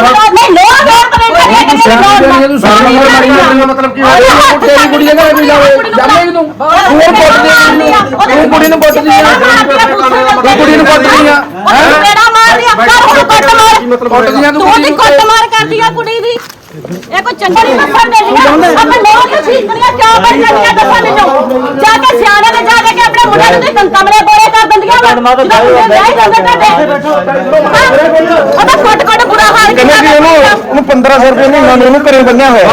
ਨਹੀਂ ਲੋੜ ਲੋੜ ਕਮੈਂਟ ਕਰੀ ਤੂੰ ਸਾਰੀ ਉਮਰ ਮਾਰੀ ਜਾਂਦਾ ਮਤਲਬ ਕੀ ਹੋਇਆ ਤੇਰੀ ਕੁੜੀ ਜਗ੍ਹਾ ਵੀ ਜਾਵੇ ਜਾਵੇਂ ਤੂੰ ਤੂੰ ਪੁੱਟ ਦੇ ਤੂੰ ਕੁੜੀ ਨੂੰ ਪੁੱਟ ਦੀ ਆ ਤੂੰ ਕੁੜੀ ਨੂੰ ਪੁੱਟ ਦੀ ਆ ਉਹ ਮੇਰਾ ਮਾਰ ਦਿਆ ਕਰ ਹੁਣ ਕੁੱਟ ਮਾਰ ਪੁੱਟ ਦੀਆਂ ਤੂੰ ਤੂੰ ਕੁੜੀ ਦੀ ਨੂੰ ਕੁੱਟ ਮਾਰ ਕਰਦੀ ਆ ਕੁੜੀ ਦੀ। ਇਹ ਕੋਈ ਚੰਗੀ ਫੜ ਦੇਲੀਆਂ ਆਪਾਂ ਲੋਕ ਤੇ ਛੀਕਰੀਆਂ ਕਿਉਂ ਕਰ ਜਾਂਦੀਆਂ ਦੱਸਾਂ ਮੈਨੂੰ ਜਾ ਕੇ ਸਿਆਣੇ ਦੇ ਜਾ ਕੇ ਆਪਣੇ ਮੁੰਡੇ ਨੂੰ ਤੇ ਕਮਰੇ ਬੋਲੇ ਕਰ ਦਿੰਦੀਆਂ ਵਾ। ਤੁਹਾਡੇ ਉਹਦਾ ਕੁੱਟ ਕੁੱਟ ਬੁਰਾ ਹਾਲ ਕਹਿੰਦੇ ਵੀ ਉਹਨੂੰ ਉਹਨੂੰ 1500 ਰੁਪਏ ਮਹੀਨਾ ਨੂੰ ਉਹਨੂੰ ਘਰੇ ਬੰਨਿਆ ਹੋਇਆ।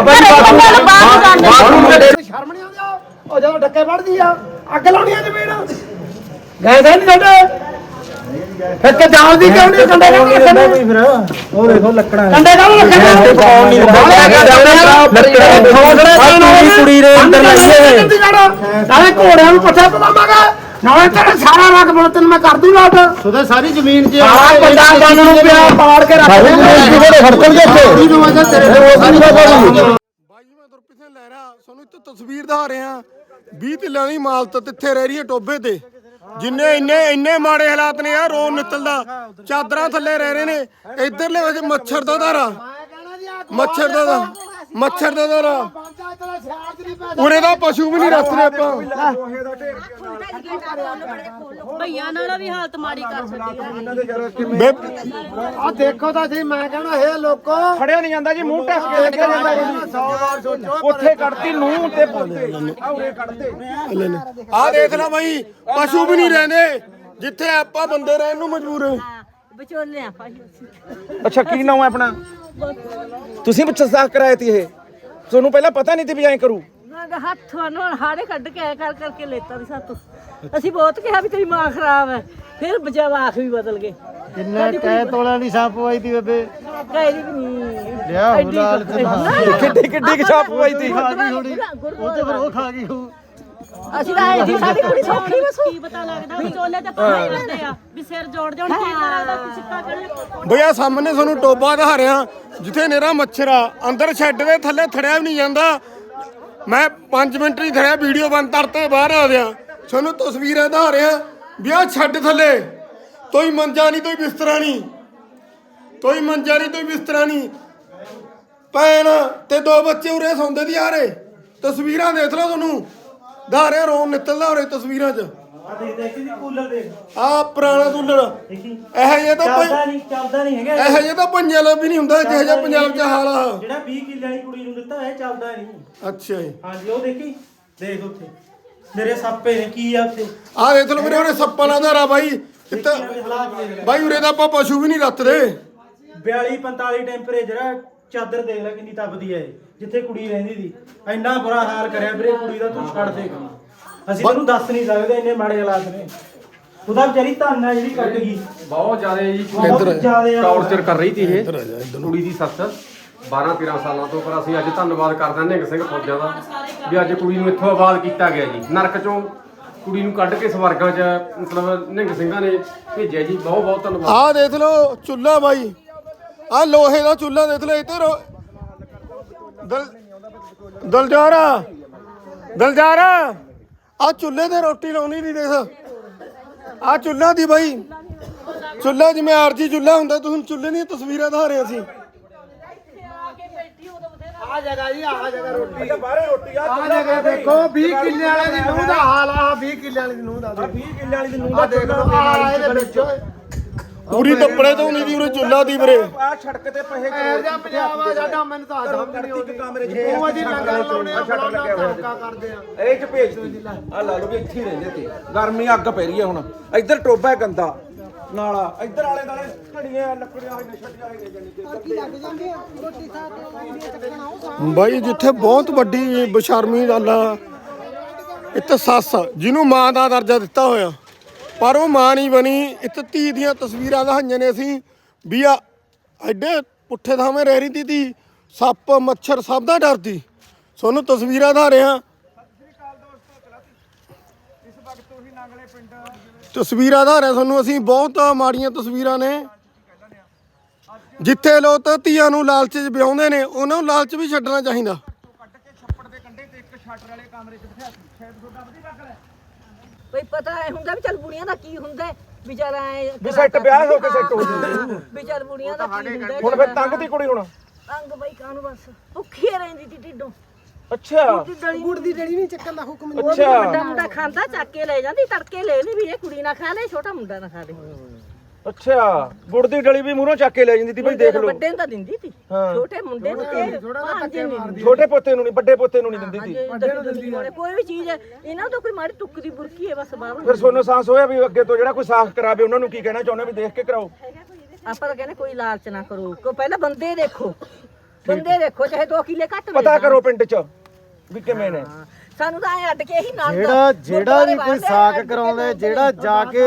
ਸ਼ਰਮ ਨਹੀਂ ਆਉਂਦੀ ਉਹ ਜਦੋਂ ਡੱਕੇ ਵੜਦੀ ਆ ਅੱਗ ਲਾਉਣੀ ਆ ਜ਼ਮੀਨ। ਗਏ ਨਹੀਂ ਛੱਡੇ ਫਿਰ ਕਿ ਜਾਣਦੀ ਕਿਉਂ ਨਹੀਂ? ਕੰਡੇ ਕਿਉਂ ਨਹੀਂ ਰੱਖਣੇ? ਫਿਰ। ਉਹ ਦੇਖੋ ਲੱਕੜਾਂ ਕੰਡੇ ਕਿਉਂ ਰੱਖਣੇ? ਕੌਣ ਨਹੀਂ ਲੱਕੜਾਂ ਕੁੜੀ ਦੇ ਅੰਦਰ ਲੱਗੇ। ਨਾਲੇ ਘੋੜਿਆਂ ਨੂੰ ਪੱਠੇ ਪਵਾਵਾਂਗਾ ਨਾਲੇ ਤੇਰਾ ਸਾਰਾ ਰਗ ਬਣ ਤੈਨੂੰ ਮੈਂ ਕਰ ਦੂੰ ਲਾਟ ਸੁਦੇ ਸਾਰੀ ਜ਼ਮੀਨ 'ਚ ਸਾਰਾ ਪੰਜਾਬ ਬੰਨ ਨੂੰ ਪਿਆ ਪਾੜ ਕੇ ਰੱਖ ਦੇ ਖੜਕਣਗੇ ਇੱਥੇ? ਤੇਰੇ ਬਾਈ ਮੈਂ ਦੁਰਪਿਥੇ ਲੈ ਰਿਹਾ। ਤੁਹਾਨੂੰ ਇੱਥੇ ਤਸਵੀਰ ਦਿਖਾ ਰਿਹਾ। 20 ਕਿੱਲਿਆਂ ਦੀ ਮਾਲਤ ਤਿੱਥੇ ਰਹਿ ਰਹੀ ਹੈ ਟੋਬੇ ਤੇ। ਜਿੰਨੇ ਇੰਨੇ ਇੰਨੇ ਮਾੜੇ ਹਾਲਾਤ ਨੇ ਆ ਰੋਣ ਨਿਕਲਦਾ ਚਾਦਰਾਂ ਥੱਲੇ ਰਹਿ ਰਹੇ ਨੇ, ਇਧਰਲੇ ਵਿੱਚ ਮੱਛਰ ਦਾ ਧਾਰਾ। ਮੱਛਰ ਦਾ ਦਾ ਮੱਛਰ ਦਾ ਧਾਰਾ ਉਰੇ ਦਾ ਪਸ਼ੂ ਵੀ ਨਹੀਂ ਰੱਖਦੇ ਆਪਾਂ। ਭਈਆਂ ਨਾਲ ਵੀ ਹਾਲਤ ਮਾੜੀ ਕਰ ਛੱਡੀ ਆ। ਬੇ- ਆ ਦੇਖੋ ਤਾਂ ਜੀ ਮੈਂ ਕਹਿੰਦਾ ਇਹ ਲੋਕੋ। ਫੜਿਆ ਨਹੀਂ ਜਾਂਦਾ ਜੀ ਮੂੰਹ ਢੱਕ ਕੇ ਲੱਗਿਆ ਜਾਂਦਾ ਜੀ। 100 ਵਾਰ ਸੋਚੋ ਉੱਥੇ ਕੱਢਤੀ ਨੂੰ ਤੇ ਪੋਤੇ। ਆਉਰੇ ਆਹ ਦੇਖ ਲੈ ਬਾਈ ਪਸ਼ੂ ਵੀ ਨਹੀਂ ਰਹਿੰਦੇ। ਜਿੱਥੇ ਆਪਾਂ ਬੰਦੇ ਰਹਿਣ ਨੂੰ ਮਜਬੂਰ। ਹਾਂ ਵਿਚੋਲੇ ਆ। ਭਾਈ ਅੱਛਾ ਕੀ ਨਾਮ ਹੈ ਆਪਣਾ? ਤੁਸੀਂ ਪੁੱਛ ਸਾਖ ਕਰਾਇਆ ਤੀ ਇਹ। ਤੁਹਾਨੂੰ ਪਹਿਲਾਂ ਪਤਾ ਨਹੀਂ ਸੀ ਵੀ ਐਂ ਕਰੂ। ਮੈਂ ਕਿਹਾ ਹੱਥ ਨੂੰ ਹਾੜੇ ਕੱਢ ਕੇ ਐਂ ਕਰ ਕਰਕੇ ਲੈਤਾ ਵੀ ਸਾਤੋਂ। ਅਸੀਂ ਬਹੁਤ ਕਿਹਾ ਵੀ ਤੇਰੀ ਮਾਂ ਖਰਾਬ ਹੈ। ਫਿਰ ਜਵਾਖ ਵੀ ਬਦਲ ਗਏ। ਕਿੰਨਾ ਕਹਿ ਤੋਲਿਆਂ ਦੀ ਸਾਪ ਪਵਾਈ ਤੀ ਬੇਬੇ? ਕਹਿਦੀ ਵੀ ਨਹੀਂ। ਲਿਆ ਹੁਲਾਲ ਤੇ ਕਿੱਡੀ ਕਿੱਡੀ ਛਾਪ ਪਵਾਈ ਤੀ। ਉਹ ਤੇ ਫਿਰ ਉਹ ਖਾ ਗਈ ਉਹ ਅਸੀਂ ਤਾਂ ਇਹ ਜੀ ਸਾਡੀ ਕੁੜੀ ਸੌਖੀ ਵਸੂ ਕੀ ਪਤਾ ਲੱਗਦਾ ਵਿਚੋਲੇ ਤੇ ਪਤਾ ਹੀ। ਲੈਂਦੇ ਆ ਵੀ ਸਿਰ ਜੋੜ ਜਾਣ ਕੀ ਲੱਗਦਾ ਕਿ ਸਿੱਕਾ ਕਰੇ ਬਈ ਆ ਸਾਹਮਣੇ ਤੁਹਾਨੂੰ ਟੋਬਾ ਦਿਖਾ ਰਿਹਾ ਜਿੱਥੇ ਨੇਰਾ ਮੱਛਰ ਆ ਅੰਦਰ ਸ਼ੈੱਡ ਦੇ ਥੱਲੇ ਥੜਿਆ ਵੀ ਨਹੀਂ ਜਾਂਦਾ। ਮੈਂ 5 ਮਿੰਟ ਹੀ ਥੜਿਆ ਵੀਡੀਓ ਬੰਦ ਕਰਤੇ ਬਾਹਰ ਆ ਗਿਆ। ਤੁਹਾਨੂੰ ਤਸਵੀਰਾਂ ਦਿਖਾ ਰਿਹਾ ਵੀ ਆ ਛੱਡ ਥੱਲੇ ਕੋਈ ਮੰਜਾ ਨਹੀਂ ਕੋਈ ਬਿਸਤਰਾ ਨਹੀਂ। ਕੋਈ ਮੰਜਾ ਨਹੀਂ ਕੋਈ ਬਿਸਤਰਾ ਨਹੀਂ। ਭੈਣ ਤੇ ਦੋ ਬੱਚੇ ਉਰੇ ਸੌਂਦੇ ਦੀ ਆ ਰਹੇ। ਤਸਵੀਰਾਂ ਦੇਖ ਲਓ ਤੁਹਾਨੂੰ। ਧਾਰੇ ਰੋਣ ਨਿਕਲਦਾ ਉਰੇ ਤਸਵੀਰਾਂ 'ਚ। ਆ ਪੁਰਾਣਾ ਕੂਲਰ ਇਹ ਜੇ ਤਾਂ ਚੱਲਦਾ ਨਹੀਂ ਚੱਲਦਾ ਨਹੀਂ ਹੈਗਾ। ਇਹੋ ਜਿਹੇ ਤਾਂ ਪੰਜਾਬ ਵੀ ਨਹੀਂ ਹੁੰਦਾ ਜਿਹੋ ਜਿਹਾ ਪੰਜਾਬ 'ਚ ਹਾਲ ਆ। ਜਿਹੜਾ 20 ਕਿੱਲੇ ਵਾਲੀ ਕੁੜੀ ਨੂੰ ਦਿੱਤਾ ਇਹ ਚੱਲਦਾ ਨਹੀਂ। ਅੱਛਾ ਜੀ। ਹਾਂਜੀ ਉਹ ਦੇਖੀ? ਦੇਖ ਉੱਥੇ। ਮੇਰੇ ਸੱਪੇ ਨੇ ਕੀ ਆ ਉੱਥੇ? ਆ ਦੇਖ ਲਓ ਵੀਰੇ ਉਹਨੇ ਸੱਪਾਂ ਦਾ ਧਾਰਾ ਬਾਈ। ਇੱਥੇ ਬਾਈ ਉਰੇ ਤਾਂ ਆਪਾਂ ਪਸ਼ੂ ਵੀ ਨਹੀਂ ਰੱਖਦੇ 42 45 ਟੈਂਪਰੇਚਰ ਆ ਚਾਦਰ ਦੇਖ ਲੈ ਕਿੰਨੀ ਤਪਦੀ ਹੈ ਇਹ, ਜਿੱਥੇ ਕੁੜੀ ਰਹਿੰਦੀ ਸੀ। ਇੰਨਾ ਬੁਰਾ ਹਾਲ ਕਰਿਆ ਵੀਰੇ ਕੁੜੀ ਦਾ ਤੂੰ ਛੱਡ ਦੇ। ਅਸੀਂ ਤੈਨੂੰ ਦੱਸ ਨਹੀਂ ਸਕਦੇ ਇੰਨੇ ਮਾੜੇ ਹਾਲਾਤ ਨੇ। ਉਹਦਾ ਵਿਚਾਰੀ ਧੰਨ ਆ ਜਿਹੜੀ ਕੱਟ ਗਈ। ਬਹੁਤ ਜ਼ਿਆਦਾ ਜੀ। ਬਹੁਤ ਜ਼ਿਆਦਾ ਟੌਰਚਰ ਕਰ ਰਹੀ ਸੀ ਇਹ ਕੁੜੀ ਦੀ ਸੱਸ। 12 13 ਸਾਲਾਂ ਤੋਂ ਪਰ ਅਸੀਂ ਅੱਜ ਧੰਨਵਾਦ ਕਰਦੇ ਹਾਂ ਨਿੰਗ ਸਿੰਘ ਫੌਜਾਂ ਦਾ ਵੀ ਅੱਜ ਕੁੜੀ ਨੂੰ ਇੱਥੋਂ ਆਬਾਦ ਕੀਤਾ ਗਿਆ ਜੀ। ਨਰਕ ਚੋਂ ਕੁੜੀ ਨੂੰ ਕੱਢ ਕੇ ਸਵਰਗਾਂ 'ਚ ਮਤਲਬ ਨਿੰਗ ਸਿੰਘਾਂ ਨੇ ਭੇਜਿਆ ਜੀ। ਬਹੁਤ ਬਹੁਤ ਧੰਨਵਾਦ। ਆਹ ਦੇਖ ਲਓ ਚੁੱਲ੍ਹਾ ਬਾਈ। ਆ ਲੋਹੇ ਦਾ ਚੁੱਲ੍ਹਾ ਦੇਖ ਲਓ ਇੱਥੇ ਰੋ- ਦਲ ਦਲਜਾਰਾ ਦਲਜਾਰਾ ਆ। ਚੁੱਲ੍ਹੇ ਤੇ ਰੋਟੀ ਲਾਉਣੀ ਨਹੀਂ ਦੇਖ। ਆ ਚੁੱਲ੍ਹਾ ਦੀ ਬਾਈ। ਚੁੱਲ੍ਹਾ ਜਿਵੇਂ ਆਰਜੀ ਚੁੱਲ੍ਹਾ ਹੁੰਦਾ ਤੁਸੀਂ ਚੁੱਲ੍ਹੇ ਦੀਆਂ ਤਸਵੀਰਾਂ ਦਿਖਾ ਰਹੇ ਸੀ। ਆ ਜਗ੍ਹਾ ਜੀ ਆ ਜਗ੍ਹਾ ਰੋਟੀ। ਬਾਹਰੇ ਰੋਟੀ ਆ ਜਗ੍ਹਾ ਦੇਖੋ 20 ਕਿੱਲੇ ਵਾਲੇ ਦੀ ਨੂੰਹ ਦਾ ਹਾਲ ਆ 20 ਕਿੱਲੇ ਵਾਲੀ ਦੀ ਨੂੰਹ ਦਾ 20 ਕਿੱਲੇ ਵਾਲੀ ਦੀ ਨੂੰਹ ਦਾ ਦੇਖ ਲਓ ਆ ਇਹਦੇ ਵਿੱਚ। ਪੂਰੀ ਟੱਪੜੇ ਤੋਂ ਨਹੀਂ ਦੀ ਉਰੇ ਚੁੱਲ੍ਹਾ ਦੀ ਵੀਰੇ। ਆ ਸੜਕ ਤੇ ਪਹੇ ਇਹ ਜਿਹਾ ਪੰਜਾਬ ਆ ਸਾਡਾ ਮੈਨੂੰ ਤਾਂ ਸਮਝ ਨਹੀਂ ਆਉਂਦੀ ਉਹ ਅਜੀ ਲੰਗਰ ਲਾਉਣੇ ਆ ਫਲਾਣਾ ਧਮਕਾ ਕਰਦੇ ਆ। ਇਹ ਚ ਭੇਜ ਦੂੰ ਆ ਲਾ ਲਓ ਵੀ ਇੱਥੇ ਹੀ ਰਹਿੰਦੇ ਤੇ ਗਰਮੀ ਅੱਗ ਪੈ ਰਹੀ ਹੈ ਹੁਣ। ਇੱਧਰ ਟੋਬਾ ਹੈ ਗੰਦਾ ਨਾਲਾ। ਇੱਧਰ ਆਲੇ ਦਾਲੇ ਘੜੀਆਂ ਲੱਕੜੀਆਂ ਹੋਈਆਂ ਛੱਡੀਆਂ ਹੋਈਆਂ ਜਾਨੀ ਕਿ ਬਾਈ ਜਿੱਥੇ ਬਹੁਤ ਵੱਡੀ ਬਸ਼ਰਮੀ ਗੱਲ ਆ ਇੱਥੇ ਸੱਸ ਜਿਹਨੂੰ ਮਾਂ ਦਾ ਦਰਜਾ ਦਿੱਤਾ ਹੋਇਆ। ਪਰ ਉਹ ਮਾਂ ਨਹੀਂ ਬਣੀ। ਇੱਥੇ ਧੀ ਦੀਆਂ ਤਸਵੀਰਾਂ ਦਿਖਾਈਆਂ ਨੇ ਅਸੀਂ ਵੀ ਆ ਐਡੇ ਪੁੱਠੇ ਥਾਵੇਂ ਰਹਿ ਰਹੀ ਤੀ ਸੱਪ, ਮੱਛਰ ਸਭ ਦਾ ਡਰਦੀ ਤੁਹਾਨੂੰ ਤਸਵੀਰਾਂ ਦਿਖਾ ਰਿਹਾ। ਤਸਵੀਰਾਂ ਦਿਖਾ ਰਹੇ ਤੁਹਾਨੂੰ ਅਸੀਂ। ਬਹੁਤ ਮਾੜੀਆਂ ਤਸਵੀਰਾਂ ਨੇ। ਜਿੱਥੇ ਲੋਕ ਧੀਆਂ ਨੂੰ ਲਾਲਚ 'ਚ ਵਿਆਹੁੰਦੇ ਨੇ, ਉਹਨਾਂ ਨੂੰ ਲਾਲਚ ਵੀ ਛੱਡਣਾ ਚਾਹੀਦਾ। ਬਈ ਪਤਾ ਐ ਹੁੰਦਾ ਵੀ ਚੱਲ ਬੁੜੀਆਂ ਦਾ ਕੀ ਹੁੰਦਾ ਵੀ ਚੱਲ ਐ ਵੀ ਸੈੱਟ ਵਿਆਹ ਹੋ ਕੇ ਸੈੱਟ ਹੋ ਜਾਂਦੇ। ਵੀ ਚੱਲ ਬੁੜੀਆਂ ਦਾ ਕੀ ਹੁੰਦਾ ਹੁਣ ਫਿਰ ਤੰਗ ਦੀ ਕੁੜੀ ਹੁਣ। ਤੰਗ ਬਈ ਕਾਨੂੰ ਬਸ? ਭੁੱਖੀ ਰਹਿੰਦੀ ਤੀ ਢਿੱਡੋਂ। ਅੱਛਾ। ਗੁੜ ਦੀ ਡਲੀ ਨਹੀਂ ਚੱਕਣ ਦਾ ਹੁਕਮ ਅੱਛਾ। ਵੱਡਾ ਮੁੰਡਾ ਖਾਂਦਾ ਚੱਕ ਕੇ ਲੈ ਜਾਂਦੀ ਤੜਕੇ ਲੈ ਲਈ ਵੀ ਇਹ ਕੁੜੀ ਨਾ ਖਾ ਲੈ ਛੋਟਾ ਮੁੰਡਾ ਨਾ ਖਾ ਦੇ ਅੱਛਾ ਗੁੜ ਦੀ ਡਲੀ ਵੀ ਮੂਹਰੋਂ ਚੱਕ ਕੇ ਲੈ ਜਾਂਦੀ ਤੀ ਬਈ ਦੇਖ ਲਓ। ਵੱਡੇ ਨੂੰ ਤਾਂ ਦਿੰਦੀ ਹਾਂ। ਛੋਟੇ ਮੁੰਡੇ ਨੂੰ ਤੇ ਭਾਂਜੇ ਨਹੀਂ ਦਿੰਦੀ। ਛੋਟੇ ਪੋਤੇ ਨੂੰ ਨਹੀਂ ਵੱਡੇ ਪੋਤੇ ਨੂੰ ਨਹੀਂ ਦਿੰਦੀ ਤੀ। ਵੱਡੇ ਨੂੰ ਦਿੰਦੀ ਹੋਣੀ। ਕੋਈ ਵੀ ਚੀਜ਼ ਹੈ ਇਹਨਾਂ ਤੋਂ ਕੋਈ ਮਾੜੀ ਟੁੱਕ ਦੀ ਬੁਰਕੀ ਹੈ ਬਸ ਬਾਹਰ ਫਿਰ ਸੋਨੂੰ ਸਾਹਸ ਹੋਇਆ ਵੀ ਅੱਗੇ ਤੋਂ ਜਿਹੜਾ ਕੋਈ ਸਾਫ਼ ਕਰਾਵੇ ਉਹਨਾਂ ਨੂੰ ਕੀ ਕਹਿਣਾ ਚਾਹੁੰਦੇ ਵੀ ਦੇਖ ਕੇ ਕਰਾਓ? ਆਪਾਂ ਤਾਂ ਕਹਿੰਦੇ ਕੋਈ ਲਾਲਚ ਨਾ ਕਰੋ ਕੋ ਪਹਿਲਾਂ ਬੰਦੇ ਦੇਖੋ। ਬੰਦੇ ਦੇਖੋ ਚਾਹੇ 2 ਕਿੱਲੇ ਘੱਟ ਮਿਲ ਪਤਾ ਜਾਣ। ਕਰੋ ਪਿੰਡ 'ਚ ਵੀ ਕਿਵੇਂ ਨੇ। ਸਾਨੂੰ ਤਾਂ ਐ ਅੱਡ ਕੇ ਹੀ ਨਾਲ ਜਿਹੜਾ ਜਿਹੜਾ ਵੀ ਕੋਈ ਸਾਕ ਕਰਾਉਂਦਾ ਜਿਹੜਾ ਜਾ ਕੇ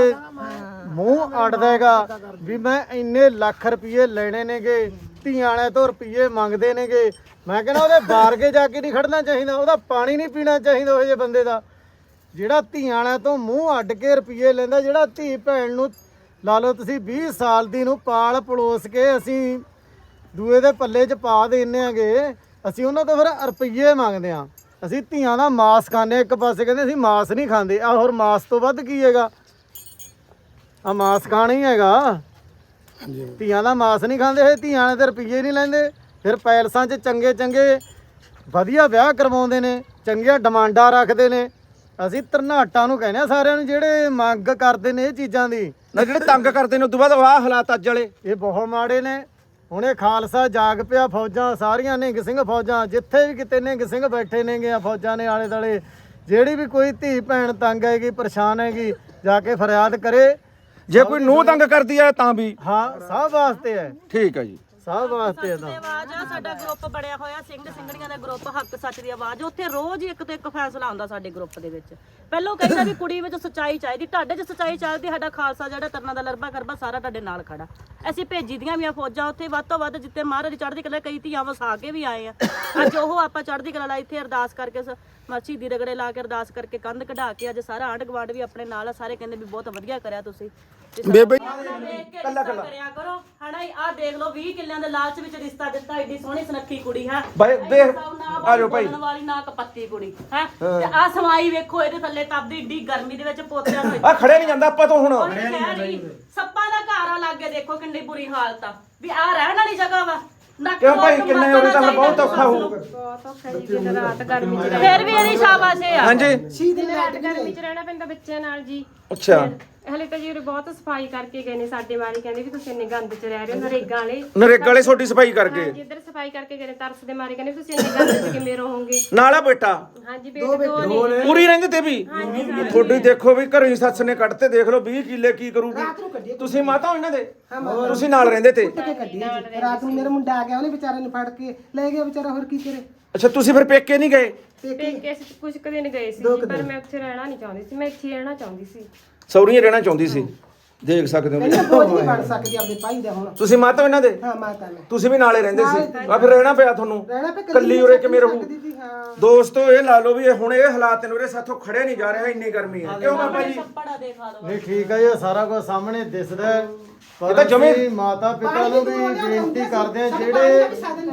ਮੂੰਹ ਅੜਦਾ ਹੈਗਾ ਵੀ ਮੈਂ ਇੰਨੇ ਲੱਖ ਰੁਪਏ ਲੈਣੇ ਨੇਗੇ, ਧੀਆਂ ਵਾਲੇ ਤੋਂ ਰੁਪਏ ਮੰਗਦੇ ਨੇਗੇ। ਮੈਂ ਕਹਿੰਦਾ ਉਹਦੇ ਬਾਹਰ ਕੇ ਜਾ ਕੇ ਨਹੀਂ ਖੜਨਾ ਚਾਹੀਦਾ, ਉਹਦਾ ਪਾਣੀ ਨਹੀਂ ਪੀਣਾ ਚਾਹੀਦਾ ਉਹ ਜਿਹੇ ਬੰਦੇ ਦਾ। ਜਿਹੜਾ ਧੀਆਂ ਵਾਲਿਆਂ ਤੋਂ ਮੂੰਹ ਅੱਡ ਕੇ ਰੁਪਏ ਲੈਂਦਾ, ਜਿਹੜਾ ਧੀ ਭੈਣ ਨੂੰ ਲਾ ਲਓ ਤੁਸੀਂ 20 ਸਾਲ ਦੀ ਨੂੰ ਪਾਲ ਪਲੋਸ ਕੇ ਅਸੀਂ ਦੂਏ ਦੇ ਪੱਲੇ 'ਚ ਪਾ ਦਿੰਨੇ ਆਗੇ, ਅਸੀਂ ਉਹਨਾਂ ਤੋਂ ਫਿਰ ਰੁਪਈਏ ਮੰਗਦੇ ਆ ਅਸੀਂ ਧੀਆਂ ਦਾ ਮਾਸ ਖਾਂਦੇ ਇੱਕ ਪਾਸੇ ਕਹਿੰਦੇ ਅਸੀਂ ਮਾਸ ਨਹੀਂ ਖਾਂਦੇ। ਆ ਹੋਰ ਮਾਸ ਤੋਂ ਵੱਧ ਕੀ ਹੈਗਾ? ਆ ਮਾਸ ਖਾਣਾ ਹੀ ਹੈਗਾ ਧੀਆਂ ਦਾ ਮਾਸ ਨਹੀਂ ਖਾਂਦੇ ਇਹ ਧੀਆਂ ਨੇ ਤੇ ਰੁਪਈਏ ਨਹੀਂ ਲੈਂਦੇ। ਫਿਰ ਪੈਲਸਾਂ 'ਚ ਚੰਗੇ ਚੰਗੇ ਵਧੀਆ ਵਿਆਹ ਕਰਵਾਉਂਦੇ ਨੇ ਚੰਗੀਆਂ ਡਿਮਾਂਡਾਂ ਰੱਖਦੇ ਨੇ। ਅਸੀਂ ਤਰਨਾਟਾਂ ਨੂੰ ਕਹਿੰਦੇ ਆ ਸਾਰਿਆਂ ਨੂੰ ਜਿਹੜੇ ਮੰਗ ਕਰਦੇ ਨੇ ਇਹ ਚੀਜ਼ਾਂ ਦੀ। ਨਾ ਜਿਹੜੇ ਤੰਗ ਕਰਦੇ ਨੇ ਉਦੋਂ ਬਾਅਦ ਆਹ ਹਾਲਾਤ ਅੱਜ ਵਾਲੇ। ਇਹ ਬਹੁਤ ਮਾੜੇ ਨੇ। ਹੁਣ ਇਹ ਖਾਲਸਾ ਜਾਗ ਪਿਆ ਫੌਜਾਂ ਸਾਰੀਆਂ ਨਿਹੰਗ ਸਿੰਘ ਫੌਜਾਂ ਜਿੱਥੇ ਵੀ ਕਿਤੇ ਨਿਹੰਗ ਸਿੰਘ ਬੈਠੇ ਨੇਗੇ ਆ ਫੌਜਾਂ ਨੇ ਆਲੇ ਦਾਲੇ ਜਿਹੜੀ ਵੀ ਕੋਈ ਧੀ ਭੈਣ ਤੰਗ ਹੈਗੀ ਪਰੇਸ਼ਾਨ ਹੈਗੀ ਜਾ ਕੇ ਫਰਿਆਦ ਕਰੇ। ਜੇ ਕੋਈ ਨੂੰ ਤੰਗ ਕਰਦੀ ਹੈ ਤਾਂ ਵੀ। ਹਾਂ ਸਭ ਵਾਸਤੇ ਹੈ ਠੀਕ ਹੈ ਜੀ। ਸਭ ਵਾਸਤੇ ਹੈ ਤਾਂ। ਆਵਾਜ਼ ਆ ਸਾਡਾ ਗਰੁੱਪ ਬਣਿਆ ਹੋਇਆ ਸਿੰਘ ਸਿੰਘੜੀਆਂ ਦਾ ਗਰੁੱਪ ਹੱਕ ਸੱਚ ਦੀ ਆਵਾਜ਼। ਉੱਥੇ ਰੋਜ਼ ਇੱਕ ਤੋਂ ਇੱਕ ਫੈਸਲਾ ਆਉਂਦਾ ਸਾਡੇ ਗਰੁੱਪ ਦੇ ਵਿੱਚ। ਪਹਿਲਾਂ ਉਹ ਕਹਿੰਦਾ ਵੀ ਕੁੜੀ ਵਿੱਚ ਸੱਚਾਈ ਚਾਹੀਦੀ ਤੁਹਾਡੇ 'ਚ ਸੱਚਾਈ ਚਾਹੀਦੀ ਸਾਡਾ ਖਾਲਸਾ ਜਿਹੜਾ ਤਰਨਾ ਦਾ ਲਰਬਾ ਕਰਬਾ ਸਾਰਾ ਤੁਹਾਡੇ ਨਾਲ ਖੜਾ। ਅਸੀਂ ਭੇਜੀ ਦੀਆਂ ਵੀ ਫੌਜਾਂ ਉੱਥੇ ਵੱਧ ਤੋਂ ਵੱਧ ਜਿੱਤੇ ਮਹਾਰਾਜ ਚੜ੍ਹਦੀ ਕਲਾ ਕਈ ਧੀਆਂ ਵਸਾ ਕੇ ਵੀ ਆਏ ਆ। ਅੱਜ ਉਹ ਆਪਾਂ ਚੜ੍ਹਦੀ ਕਲਾ ਲਈ ਇੱਥੇ ਅਰਦਾਸ ਕਰਕੇ ਮਰਚੀ ਦੀ ਰਗੜੇ ਲਾ ਕੇ ਅਰਦਾਸ ਕਰਕੇ ਕੰਧ ਕਢਾ ਕੇ ਅੱਜ ਸਾਰਾ ਆਂਢ ਗੁਆਂਢ ਵੀ ਆਪਣੇ ਨਾਲ ਆ ਸਾਰੇ ਕਹਿੰਦੇ ਵੀ ਬਹੁਤ ਵਧੀਆ ਕਰਿਆ ਤੁਸੀਂ। ਬੇਬੇ ਕੱਲਾ ਕੱਲਾ। ਕਰਿਆ ਕਰੋ। ਹਣਾ ਆ ਦੇਖ ਲਓ 20 ਕਿੱਲਿਆਂ ਦੇ ਲਾਲਚ ਵਿੱਚ ਰਿਸ਼ਤਾ ਦਿੱਤਾ ਏਡੀ ਸੋਹਣੀ ਸੁਨੱਖੀ ਕੁੜੀ ਹੈ। ਬਾਈ ਦੇਖ ਆ ਜਾਓ ਭਾਈ। ਵਾਲੀ ਨਾ ਕਪੱਤੀ ਕੁੜੀ ਹੈ। ਤੇ ਆ ਸਮਾਈ ਵੇਖੋ ਇਹਦੇ ਥੱਲੇ ਤਪਦੀ ਏਡੀ ਗਰਮੀ ਦੇ ਵਿੱਚ ਪੋਤਿਆਂ ਨੂੰ ਆ ਖੜੇ ਨਹੀਂ ਜਾਂਦਾ ਆਪਾਂ ਤੋਂ ਹੁਣ। ਉਹਨੇ ਕਹਿ ਰਹੀ, ਸੱਪਾਂ ਦਾ ਘਰ ਆ ਲਾਗੇ ਦੇਖੋ ਕਿੰਨੀ ਬੁਰੀ ਹਾਲਤ ਆ। ਵੀ ਆ ਰਹਿਣ ਵਾਲੀ ਜਗ੍ਹਾ ਵਾ। ਨੱਕ ਕਿਉਂ ਭਾਈ ਕਿੰਨੇ ਉਰੇ ਤਾਂ ਬਹੁਤ ਔਖਾ ਹੋਊ ਬਹੁਤ ਔਖਾ ਜੀ ਦਿਨ ਰਾਤ ਗਰਮੀ ਚ ਰਹਿਣਾ ਫਿਰ ਵੀ ਇਹਦੀ ਸ਼ਾਬਾਸ਼ ਆ। ਹਾਂਜੀ। ਦਿਨ ਰਾਤ ਗਰਮੀ ਚ ਰਹਿਣਾ ਪੈਂਦਾ ਬੱਚਿਆਂ ਨਾਲ ਜੀ। ਅੱਛਾ। ਹਲੇ ਤਾਂ ਜੀ ਉਰੇ ਬਹੁਤ ਸਫ਼ਾਈ ਕਰਕੇ ਗਏ ਨੇ ਸਾਡੇ ਵਾਲੀ ਕਹਿੰਦੇ ਵੀ ਤੁਸੀਂ ਇੰਨੇ ਗੰਦ ਚ ਰਹਿ ਰਹੇ ਹੋ ਨਰੇਗਾ ਵਾਲੇ। ਨਰੇਗਾ ਵਾਲੇ ਛੋਟੀ ਸਫ਼ਾਈ ਕਰਕੇ। ਹਾਂਜੀ ਇੱਧਰ ਸਫ਼ਾਈ ਕਰਕੇ ਗਏ ਨੇ ਤਰਸ ਦੇ ਮਾਰੇ ਕਹਿੰਦੇ ਤੁਸੀਂ ਇੰਨੇ ਗੰਦ ਚ ਕਿਵੇਂ ਰਹੋਗੇ? ਨਾਲਾ ਬੇਟਾ। ਹਾਂਜੀ ਬੇਟੇ ਦੋ ਨੇ। ਪੂਰੀ ਰਹਿੰਦੇ ਤੇ ਵੀ। ਤੁਹਾਡੀ ਦੇਖੋ ਵੀ ਘਰੋਂ ਹੀ ਸੱਸ ਨੇ ਕੱਢਤੇ ਦੇਖ ਲਓ 20 ਕਿੱਲੇ ਕੀ ਕਰੂਗੀ। ਤੁਸੀਂ ਮਾਤਾ ਹੋ ਇਹਨਾਂ ਦੇ? ਤੁਸੀਂ ਨਾਲ ਰਹਿੰਦੇ ਤੇ। ਰਾਤ ਨੂੰ ਮੇਰਾ ਮੁੰਡਾ ਆ ਗਿਆ ਉਹਨੇ ਵਿਚਾਰੇ ਨੂੰ ਫੜ ਕੇ ਲੈ ਗਿਆ ਵਿਚਾਰਾ ਹੋਰ ਕੀ ਕਰੇ? ਅੱਛਾ ਤੁਸੀਂ ਫਿਰ ਪੇਕੇ ਨਹੀਂ ਗਏ? ਪੇਕੇ ਅਸੀਂ ਕੁਝ ਕੁ ਦਿਨ ਗਏ ਸੀ ਜੀ, ਪਰ ਮੈਂ ਉੱਥੇ ਰਹਿਣਾ ਨਹੀਂ ਚਾਹੁੰਦੀ ਸੀ ਮੈਂ ਇੱਥੇ ਹੀ ਰਹਿਣਾ ਚਾਹੁੰਦੀ ਸੀ। ਸੌਰੀਆਂ ਰਹਿਣਾ ਚਾਹੁੰਦੀ ਸੀ? ਦੇਖ ਸਕਦੇ ਹੋ ਕਹਿੰਦਾ ਬੋਝ ਨਹੀਂ ਬਣ ਸਕਦੀ ਆਪਣੇ ਭਾਈ ਦਾ ਹੁਣ। ਤੁਸੀਂ ਮਾਤਾ ਇਹਨਾਂ ਦੇ? ਹਾਂ ਮਾਤਾ ਨੇ ਤੁਸੀਂ ਵੀ ਨਾਲੇ ਰਹਿੰਦੇ ਸੀ। ਆ ਫਿਰ ਰਹਿਣਾ ਪਿਆ ਤੁਹਾਨੂੰ? ਰਹਿਣਾ ਪਿਆ, ਕੱਲੀ ਉਰੇ ਕਿਵੇਂ ਰਹੂ? ਸਕਦੀ ਸੀ, ਹਾਂ। ਦੋਸਤੋ ਇਹ ਲਾ ਲਓ ਵੀ ਇਹ ਹੁਣ ਇਹ ਹਾਲਾਤ ਨੇ ਉਰੇ ਸਾਥੋਂ ਖੜਿਆ ਨਹੀਂ ਜਾ ਰਿਹਾ ਇੰਨੀ ਗਰਮੀ ਹੈ। ਕਿਉਂ ਬਾਬਾ ਜੀ? ਦੇਖਾ ਨਹੀਂ ਠੀਕ ਹੈ ਜੀ ਇਹ ਸਾਰਾ ਕੁਝ ਸਾਹਮਣੇ ਦਿਸਦਾ ਹੈ। ਪਰ ਇਹ ਤਾਂ ਜਮੇ- ਅਸੀਂ ਮਾਤਾ ਪਿਤਾ ਨੂੰ ਵੀ ਬੇਨਤੀ ਕਰਦੇ ਆ ਜਿਹੜੇ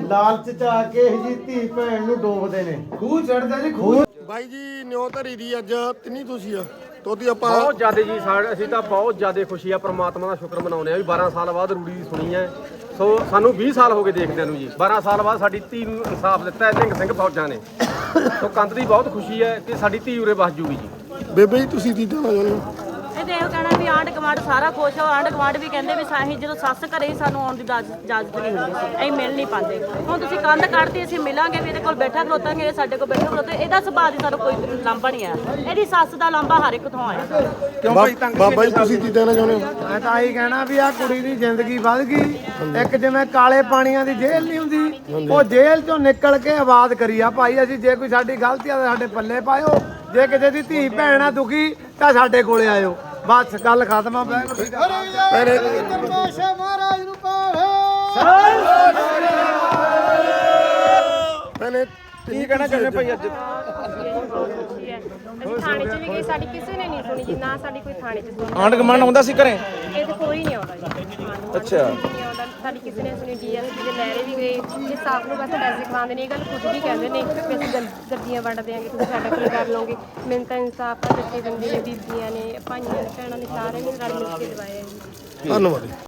ਲਾਲਚ ਚ ਆ ਕੇ ਇਹ ਜੀ ਧੀ ਭੈਣ ਨੂੰ ਡੋਬਦੇ ਨੇ। ਖੂਹ ਚੜਦਾ ਜੀ ਖੂਹ ਬਾਈ ਜੀ ਨਿਉ ਧਰੀ ਦੀ ਅੱਜ ਤਿੰਨੀ ਤੁਸੀਂ ਆ? ਤੋਤੀ ਆਪਾਂ ਬਹੁਤ ਜ਼ਿਆਦਾ ਜੀ ਸਾਡੇ ਅਸੀਂ ਤਾਂ ਬਹੁਤ ਜ਼ਿਆਦਾ ਖੁਸ਼ੀ ਆ ਪ੍ਰਮਾਤਮਾ ਦਾ ਸ਼ੁਕਰ ਮਨਾਉਂਦੇ ਆ ਵੀ 12 ਸਾਲ ਬਾਅਦ ਰੂੜੀ ਦੀ ਸੁਣੀ ਹੈ। ਸੋ ਸਾਨੂੰ 20 ਸਾਲ ਹੋ ਗਏ ਦੇਖਦਿਆਂ ਨੂੰ ਜੀ। 12 ਸਾਲ ਬਾਅਦ ਸਾਡੀ ਧੀ ਨੂੰ ਇਨਸਾਫ ਦਿੱਤਾ ਹੈ ਨਿਹੰਗ ਸਿੰਘ ਫੌਜਾਂ ਨੇ। ਸੋ ਕੰਤ ਦੀ ਬਹੁਤ ਖੁਸ਼ੀ ਹੈ ਕਿ ਸਾਡੀ ਧੀ ਉਰੇ ਵਸ ਜੂਗੀ ਜੀ। ਬੇਬੇ ਜੀ ਤੁਸੀਂ ਕੀ ਕਹਿਣਾ ਚਾਹੁੰਦੇ ਹੋ ਇਹ ਦੇਖ ਕਹਿਣਾ ਵੀ ਆਂਢ ਗੁਆਂਢ ਸਾਰਾ ਖੁਸ਼ ਹੋ। ਆਂਢ ਗੁਆਂਢ ਵੀ ਕਹਿੰਦੇ ਵੀ ਸਾਹੀਂ ਜਦੋਂ ਸੱਸ ਘਰੇ ਹੀ ਸਾਨੂੰ ਆਉਣ ਦੀ ਇਜਾਜ਼- ਇਜਾਜ਼ਤ ਨਹੀਂ ਹੁੰਦੀ ਸੀ। ਅਸੀਂ ਮਿਲ ਨਹੀਂ ਪਾਉਂਦੇ। ਹੁਣ ਤੁਸੀਂ ਕੰਧ ਕੱਢਦੀ ਅਸੀਂ ਮਿਲਾਂਗੇ ਵੀ ਇਹਦੇ ਕੋਲ ਬੈਠਾ ਖਲੋਤਾਂਗੇ ਇਹ ਸਾਡੇ ਕੋਲ ਬੈਠਾ ਖਲੋਤੇ ਇਹਦਾ ਸੁਭਾਅ ਦੀ ਸਾਨੂੰ ਕੋਈ ਲਾਂਭਾ ਨਹੀਂ ਆਇਆ ਇਹਦੀ ਸੱਸ ਦਾ ਲਾਂਭਾ ਹਰ ਇੱਕ ਥਾਂ ਆਇਆ ਕਿਉਂ ਭਾਈ ਤੰਗ ਬਾਬਾ ਜੀ ਤੁਸੀਂ ਕੀ ਕਹਿਣਾ ਚਾਹੁੰਦੇ ਹੋ? ਮੈਂ ਤਾਂ ਆਹੀ ਕਹਿਣਾ ਵੀ ਆ ਕੁੜੀ ਦੀ ਜ਼ਿੰਦਗੀ ਵੱਧ ਗਈ। ਇੱਕ ਜਿਵੇਂ ਕਾਲੇ ਪਾਣੀਆਂ ਦੀ ਜੇਲ੍ਹ ਨਹੀਂ ਹੁੰਦੀ ਉਹ ਜੇਲ੍ਹ ਚੋਂ ਨਿਕਲ ਕੇ ਆਬਾਦ ਕਰੀ ਆ। ਭਾਈ ਅਸੀਂ ਜੇ ਕੋਈ ਸਾਡੀ ਗਲਤੀ ਆ ਤਾਂ ਸਾਡੇ ਪੱਲੇ ਪਾਇਓ। ਜੇ ਕਿਸੇ ਦੀ ਧੀ ਭੈਣ ਆ ਦੁਖੀ ਤਾਂ ਸਾਡੇ ਕੋਲੇ ਆਇਓ। ਬਸ ਗੱਲ ਖਤਮ ਆ ਬੈਗ ਪਰਮਾਸ਼ਾ ਮਹਾਰਾਜ ਨੂੰ ਪਾਵੇ ਭੈਣੇ ਕੀ ਕਹਿਣਾ ਚਾਹੁੰਦੇ ਭਾਈ ਅੱਜ। ਅਸੀਂ ਥਾਣੇ 'ਚ ਵੀ ਗਏ ਸਾਡੀ ਕਿਸੇ ਨੇ ਨਹੀਂ ਸੁਣੀ ਜੀ ਨਾ ਸਾਡੀ ਕੋਈ ਥਾਣੇ 'ਚ ਸੁਣੀ। ਆਂਢ ਗੁਆਂਢ ਆਉਂਦਾ ਸੀ ਘਰੇ? ਇਹ ਤਾਂ ਕੋਈ ਨਹੀਂ ਆਉਂਦਾ ਜੀ। ਅੱਛਾ। ਨਹੀਂ ਆਉਂਦਾ ਸਾਡੀ ਕਿਸੇ ਨੇ ਸੁਣੀ ਡੀਐਸਪੀ ਦੇ ਲਹਿਰੇ ਵੀ ਗਏ। ਇਹ ਸਾਫ਼ ਨੂੰ ਬਸ ਪੈਸੇ ਖਵਾਉਂਦੇ ਨੇ ਇਹ ਗੱਲ ਖੁਦ ਵੀ ਕਹਿੰਦੇ ਨੇ ਕਿ ਅਸੀਂ ਗੰ- ਗੱਡੀਆਂ ਵੰਡ ਦਿਆਂਗੇ ਤੁਸੀਂ ਸਾਡਾ ਕੀ ਕਰ ਲਓਗੇ? ਮੈਨੂੰ ਤਾਂ ਇਨਸਾਫ ਆ ਜੱਥੇ ਬੰਦੇ ਨੇ ਬੀਬੀਆਂ ਨੇ ਭਾਈਆਂ ਨੇ ਭੈਣਾਂ ਨੇ ਸਾਰੇ ਨੇ ਰਲ ਮਿਲ ਕੇ ਦਵਾਇਆ ਜੀ ਧੰਨਵਾਦ।